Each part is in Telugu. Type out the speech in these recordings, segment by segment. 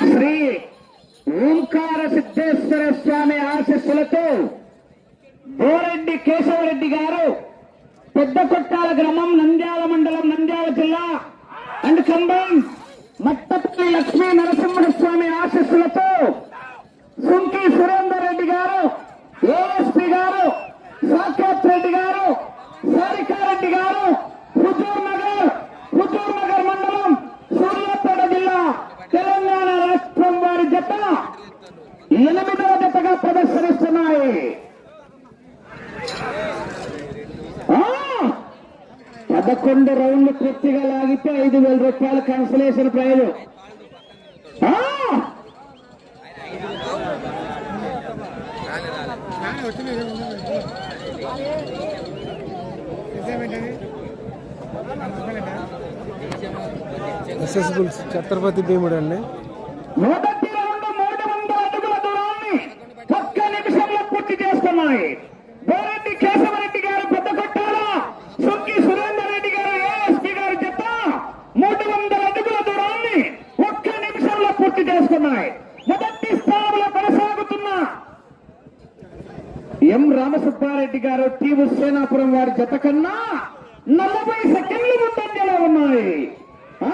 శ్రీ ఓంకార సిద్ధేశ్వర స్వామి ఆశస్సులతో బోరెడ్డి కేశవరెడ్డి గారు పెద్ద కొట్టాల గ్రామం నంద్యాల మండలం నంద్యాల జిల్లా అండ్ కంబైన్ మట్టపల్లి లక్ష్మీ నరసింహస్వామి ఆశస్సులతో సుంకి సురేందర్ రెడ్డి గారు ఏఎస్పి గారు సాక్షాత్ రెడ్డి గారు సారికారెడ్డి గారు హుజూర్ నగర్ హుజూర్ నగర్ మండలం సూర్యాపేట జిల్లా తెలంగాణ రాష్ట్రం వారి జత ఎనిమిదవ జతగా ప్రదర్శనిస్తున్నాయి. పదకొండు రౌండ్లు పూర్తిగా లాగితే ఐదు వేల రూపాయలు కన్సలేషన్ ప్రైజ్ ఆ! ఎస్ఎస్ బుల్స్ ఛత్రపతి భీముడు అండి మొదటి రౌండ్ మూడు వందల అడుగుల దూరాన్ని ఒక్క నిమిషంలో పూర్తి చేస్తున్నాయి బోరెడ్డి కేశవరెడ్డి గారు పెద్ద కొట్టాల సుక్కి సురేందర్ రెడ్డి గారు ఏఎస్పీ గారు జత మూడు వందల అడుగుల దూరాన్ని ఒక్క నిమిషంలో పూర్తి చేసుకున్నాయి మొదటి స్థానంలో కొనసాగుతున్న ఎం రెడ్డి గారు టీవు సేనాపురం వారి జత కన్నా నలభై సెకండ్లు ముందంజలో ఉన్నాయి ఆ!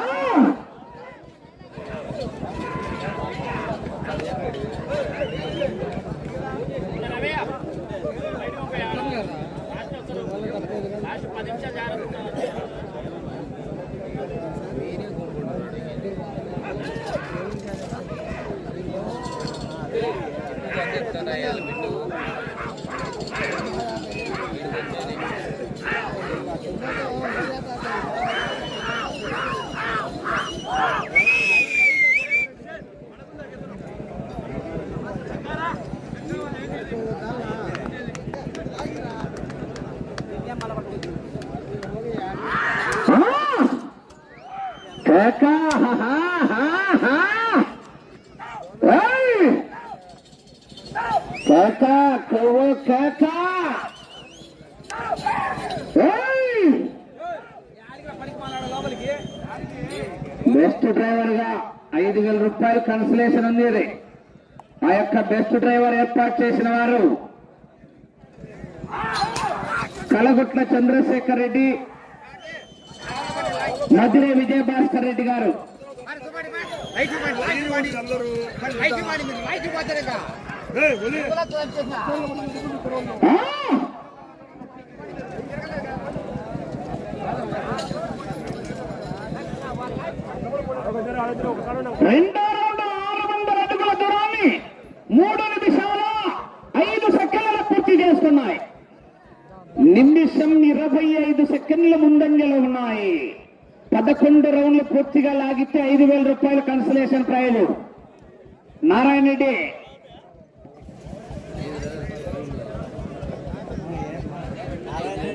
కేక కేక కొవ్వు కేక బెస్ట్ డ్రైవర్గా ఐదు వేల రూపాయలు కన్సలేషన్ ఉంది ఆ యొక్క బెస్ట్ డ్రైవర్ ఏర్పాటు చేసిన వారు కలగుట్ల చంద్రశేఖర్ రెడ్డి మధుரை విజయభాస్కర్ రెడ్డి గారు రెండో రౌండ్ ఆరు వందల అడుగుల దూరాన్ని మూడు నిమిషాల ఐదు సెకండ్ల పూర్తి చేస్తున్నాయి నిమిషం ఇరవై ఐదు సెకండ్ల ముందంజలో ఉన్నాయి. పదకొండు రౌండ్లు పూర్తిగా లాగితే ఐదు వేల రూపాయలు కన్సలేషన్ ప్రైజ్ నారాయణ రెడ్డి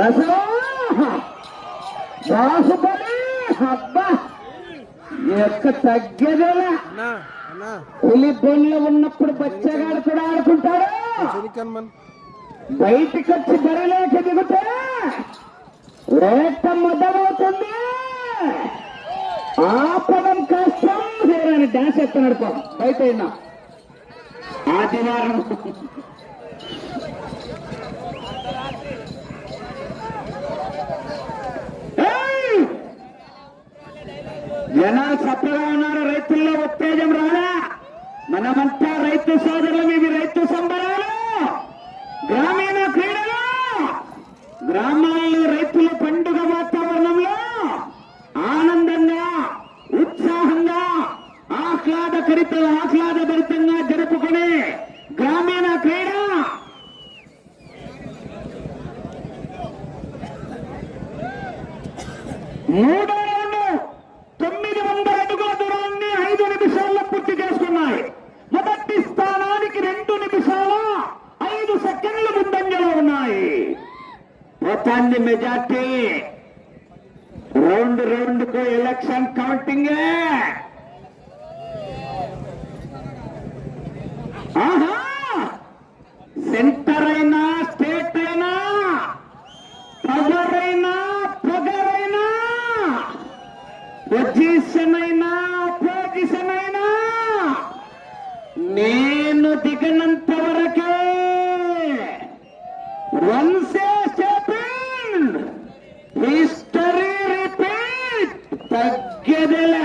దశ బాసుపడి అబ్బా ఎక్క తగ్గేదేలా పులి బొన్లో ఉన్నప్పుడు బచ్చగాడు కూడా ఆడుకుంటాడు బయటికి వచ్చి బరిలోకి దిగితే రేట మొదలవుతుంది ఆపడం కష్టం. డాన్స్ ఎత్తున్నాడు పాపం. బయట ఆదివారం ఎలా చక్కగా ఉన్నారో? రైతుల్లో ఉత్తేజం రాదా? మనమంతా రైతు సోదరులు ఇవి రైతు సంబరాలు. గ్రామీణ క్రీడలు. గ్రామాల్లో రైతుల పండుగ వాతావరణంలో ఆనందంగా ఉత్సాహంగా ఆహ్లాదకరిత ఆహ్లాదభరితంగా జరుపుకునే గ్రామీణ క్రీడ. మూడో मेजारटी राउंड राउंड को इलेक्शन काउंटिंग है। తగ్గదల.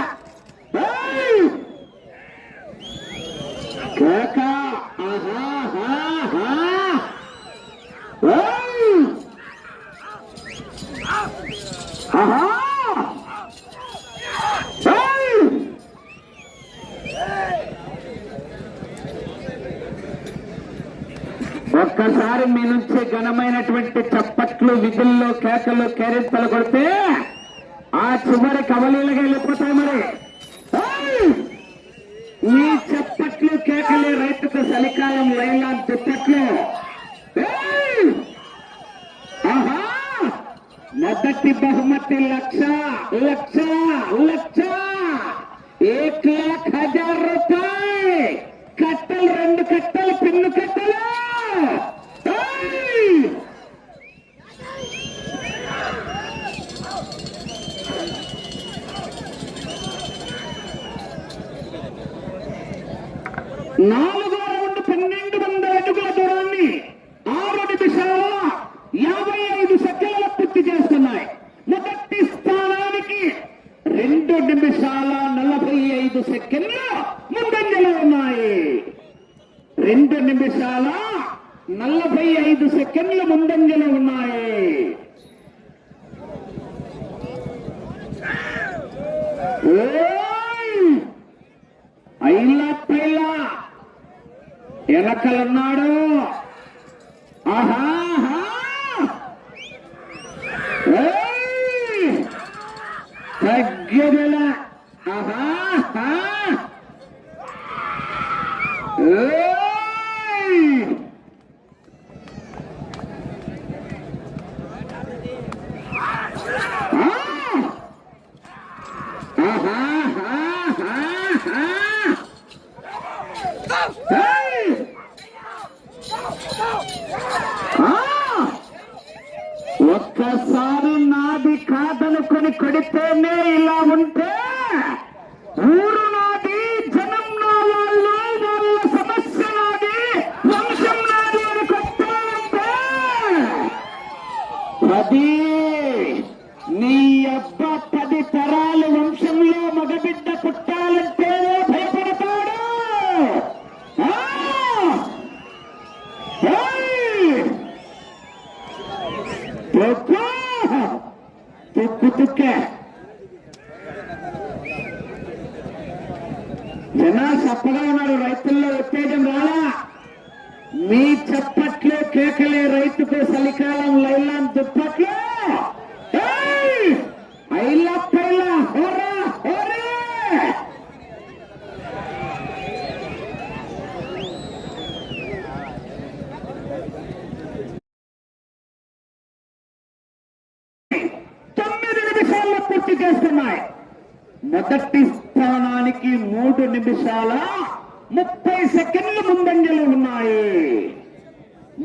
ఒక్కసారి మీ నుంచి ఘనమైనటువంటి చప్పట్లు విధుల్లో కేకలు కేరింతలు కొడితే కుమారి కమలీలగా వెళ్ళిపోతాయి మరి Like, give it up.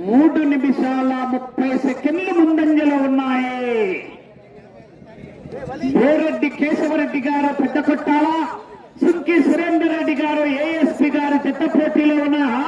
మూడు నిమిషాల ముప్పై సెకండ్లు ముందంజలో ఉన్నాయి. బోరెడ్డి కేశవరెడ్డి గారు పెద్ద కొట్టాలా? సుంకి సురేందర్ రెడ్డి గారు ఏఎస్పీ గారు చిత్త పోటీలో ఉన్నారు.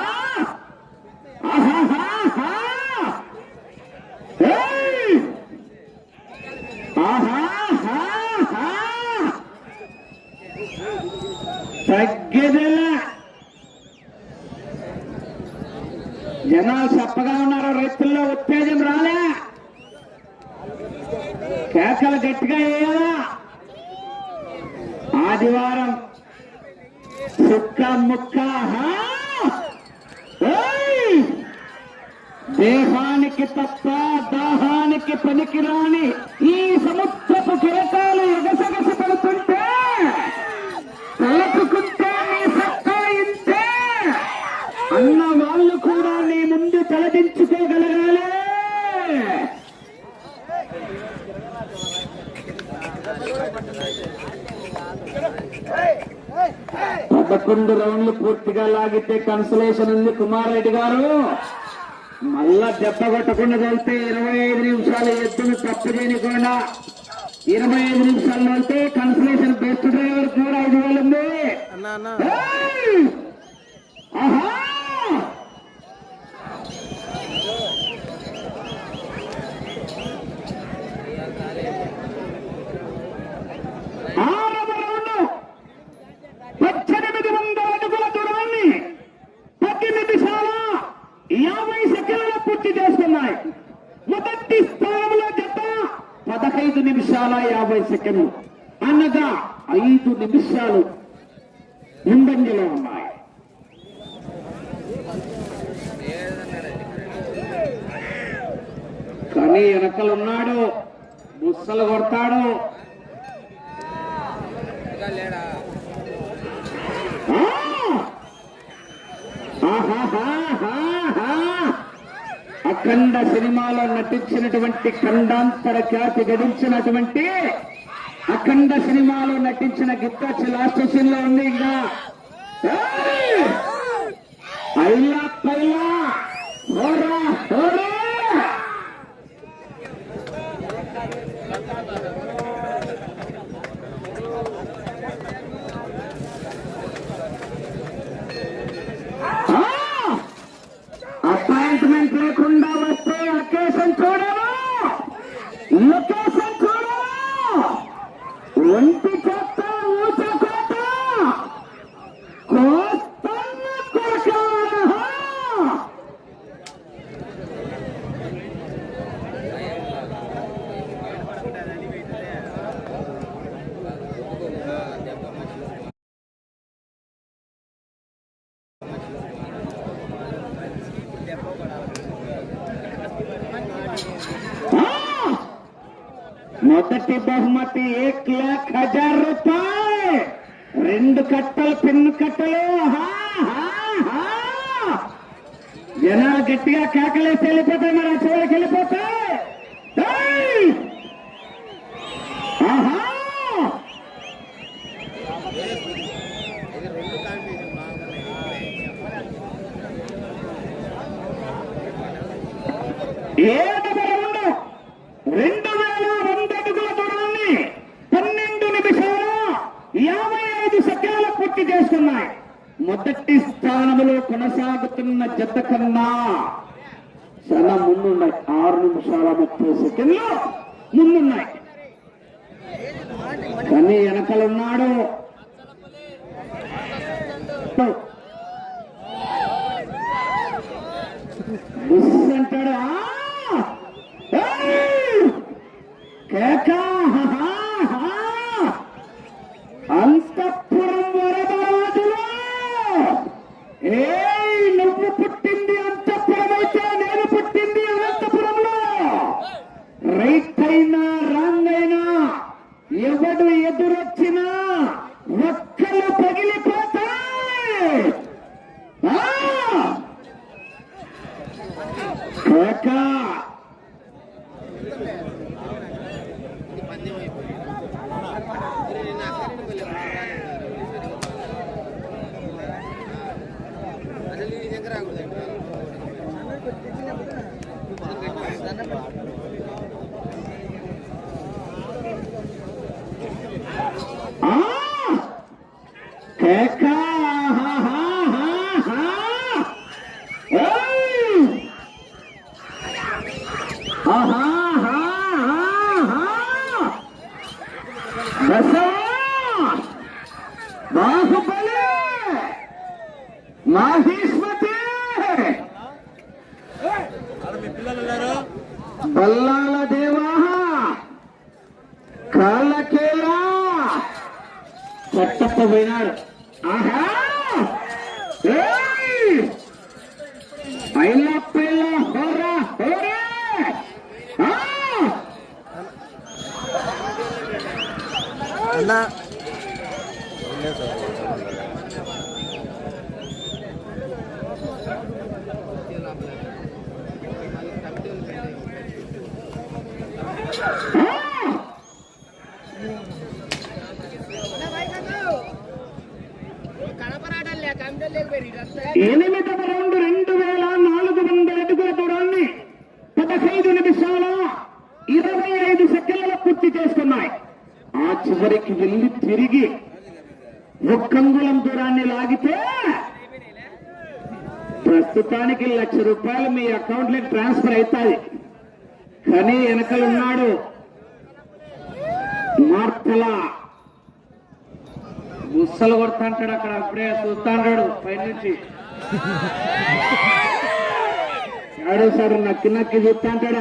పూర్తిగా లాగితే కన్సలేషన్ ఉంది కుమారెడ్డి గారు మళ్ళా దెబ్బ కొట్టకుండా వెళ్తే ఇరవై ఐదు నిమిషాలు ఎత్తును తప్పు చేయకుండా ఇరవై ఐదు నిమిషాల్లో వెళ్తే కన్సలేషన్ బెస్ట్ డ్రైవర్ కూడా ఐదు వేలు ఉంది! ఆహా! ఆరవ రౌండ్ పద్దెనిమిది వందల అడుగుల దూరాన్ని పది నిమిషాల యాభై సెకండ్ల పూర్తి చేస్తున్నాయి మొదటి స్థానంలో జత పదహైదు నిమిషాల యాభై సెకండ్లు. అనగా ఐదు నిమిషాలు ముందంజలో ఉన్నాయి. కానీ వెనకలున్నాడు. బుස්සలు కొడతాడు. ఆ! అఖండ సినిమాలో నటించినటువంటి ఖండాంతర ఖ్యాతి గడించినటువంటి అఖండ సినిమాలో నటించిన గిత్తాచి లాస్ట్ సీన్లో ఉంది ఇంకా. అయ్యా పయ్యా హోరా హోరా! బహుమతి ఏక్ లాక్ హజార్ రూపాయలు రెండు కట్టలు పెన్ను కట్టలు. హా, హా, హా. జనాలు గట్టిగా కేకలేసి వెళ్ళిపోతాయి మరి ఆ చివరికి వెళ్ళిపోతాయి ఏయ్! ఆహా! ఏడవ రౌండ్ రెండు వేల వంద అడుగుల దూరాన్ని పన్నెండు నిమిషాల యాభై ఐదు సెకండ్ల పూర్తి చేసుకున్నాయి మొదటి స్థానంలో కొనసాగుతున్న జత కన్నా చాలా ముందున్నాయి. ఆరు నిమిషాల ముప్పై సెకండ్లు ముందున్నాయి. కానీ వెనకలున్నాడు. బుస్ కేక వస్తాంటాడు అక్కడ. అప్పుడే చూస్తాంటాడు పైనుంచి. సార్ నక్కి నక్కి చూస్తాంటాడు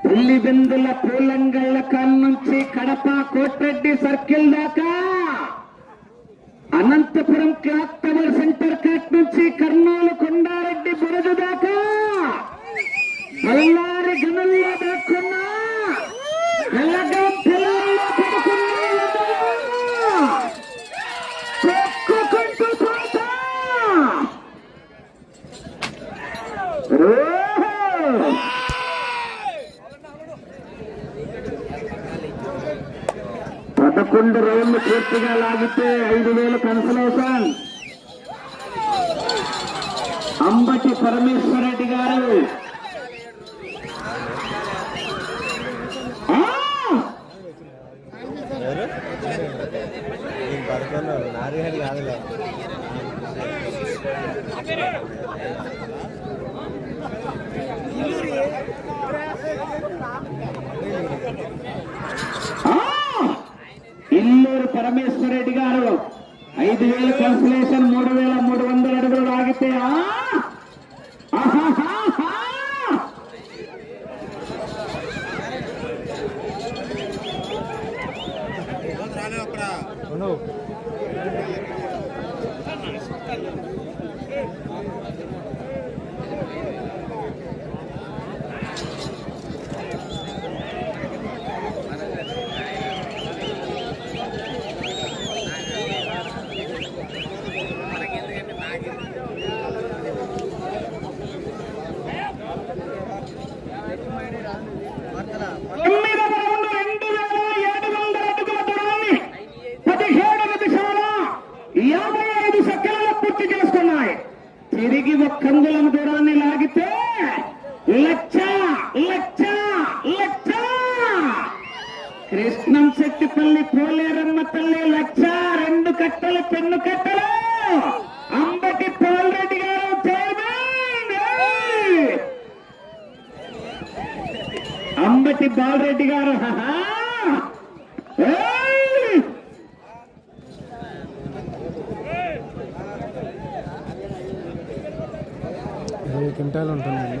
పుల్లి బిందుల పూలంగళ్ళ కాన్నుంచి కడప కోట్రెడ్డి సర్కిల్ దాకా అంబటి పరమేశ్వర రెడ్డి గారు ఇల్లూరు పరమేశ్వర రెడ్డి గారు. ఐదు వేలు కన్సలేషన్ క్వింటాల్ ఉంటుందండి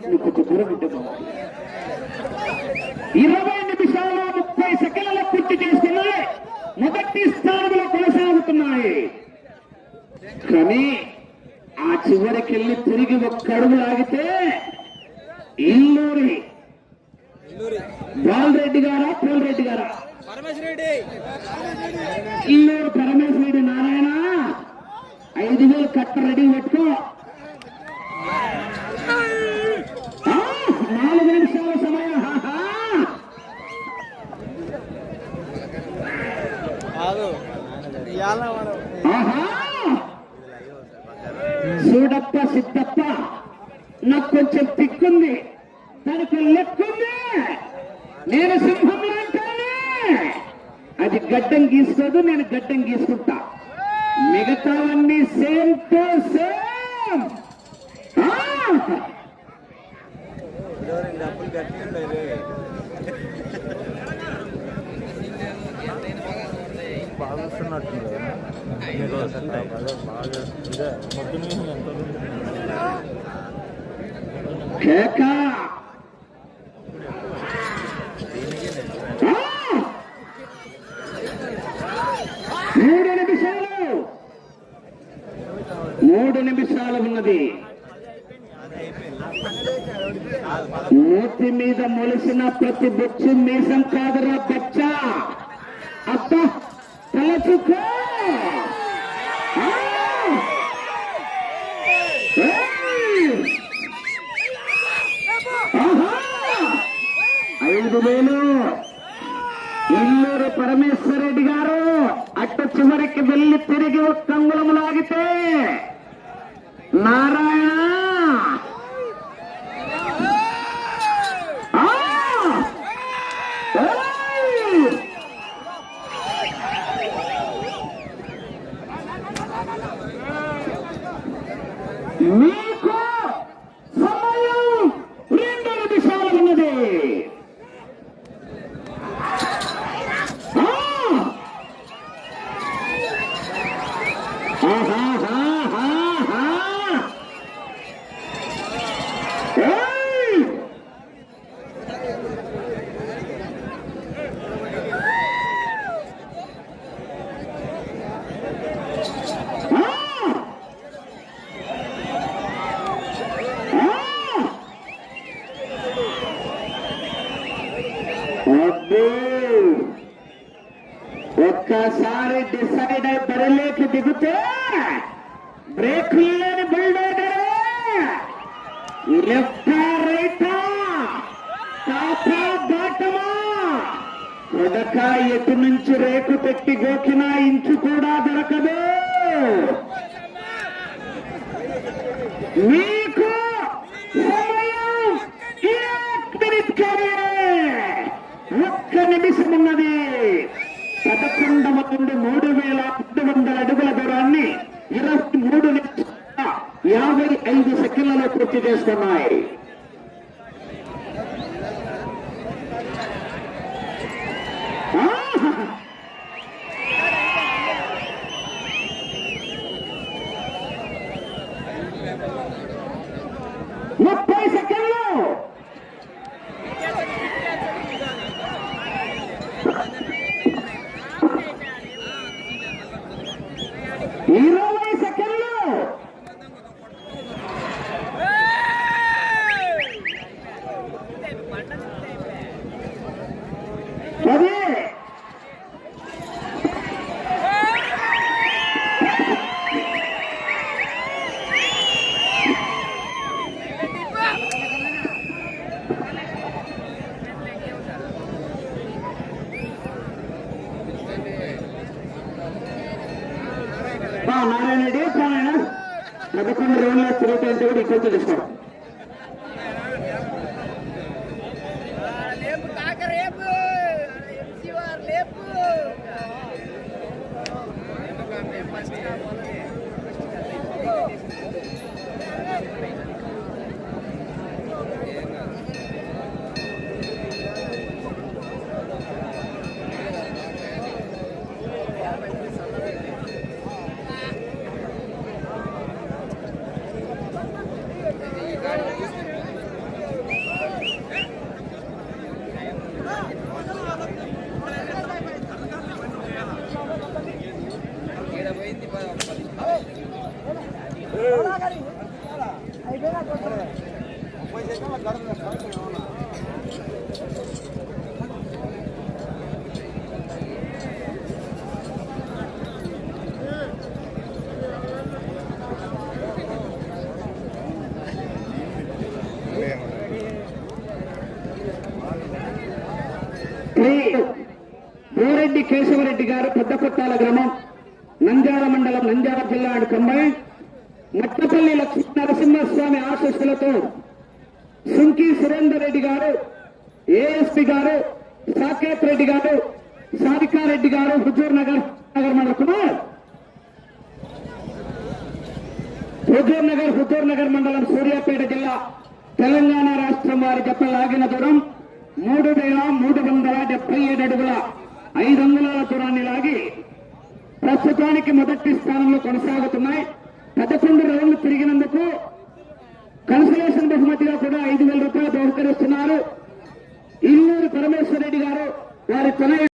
ఐదు వేలు కట్ట రెడీ పెట్టుకో ఎక్క మూడు నిమిషాలు. మూడు నిమిషాలు ఉన్నది. మూతి మీద మొలిసిన ప్రతి బొచ్చు మీసం కాదురా బచ్చా. అబ్బా! పరమేశ్వర రెడ్డి గారు అట్ట చివరికి వెళ్ళి తిరిగి ఒక్కంగులము లాగితే నారాయణ! మీ ఎటు నుంచి రేకు పెట్టి గోకినా ఇంచు కూడా దొరకదు. మీ Y West Carolina. Shri Boreddy Keshavareddy గారు పెద్దకొట్టాల గ్రామం నంద్యాల మండలం నంద్యాల జిల్లా అండ్ కంబైన్ మట్టపల్లి లక్ష్మీ నరసింహస్వామి ఆశస్సులతో సుంకి సురేందర్ రెడ్డి గారు ఏఎస్పి గారు సాకేత్ రెడ్డి గారు సారికారెడ్డి గారు హుజూర్ నగర్ నగర్ మండల కుమార్. హుజూర్ నగర్ హుజూర్ నగర్ మండలం సూర్యాపేట జిల్లా తెలంగాణ రాష్ట్రం వారి జత లాగిన దూరం. మూడు వేల మూడు వందల డెబ్బై ఏడు అడుగుల ఐదు వందల దూరాన్ని లాగి ప్రస్తుతానికి మొదటి స్థానంలో కొనసాగుతున్నాయి. పదకొండు రౌండ్లు తిరిగినందుకు కన్సలేషన్ బహుమతిగా కూడా ఐదు వేల రూపాయలు బహుకరిస్తున్నారు ఇల్లూరు పరమేశ్వర రెడ్డి గారు వారి తనయ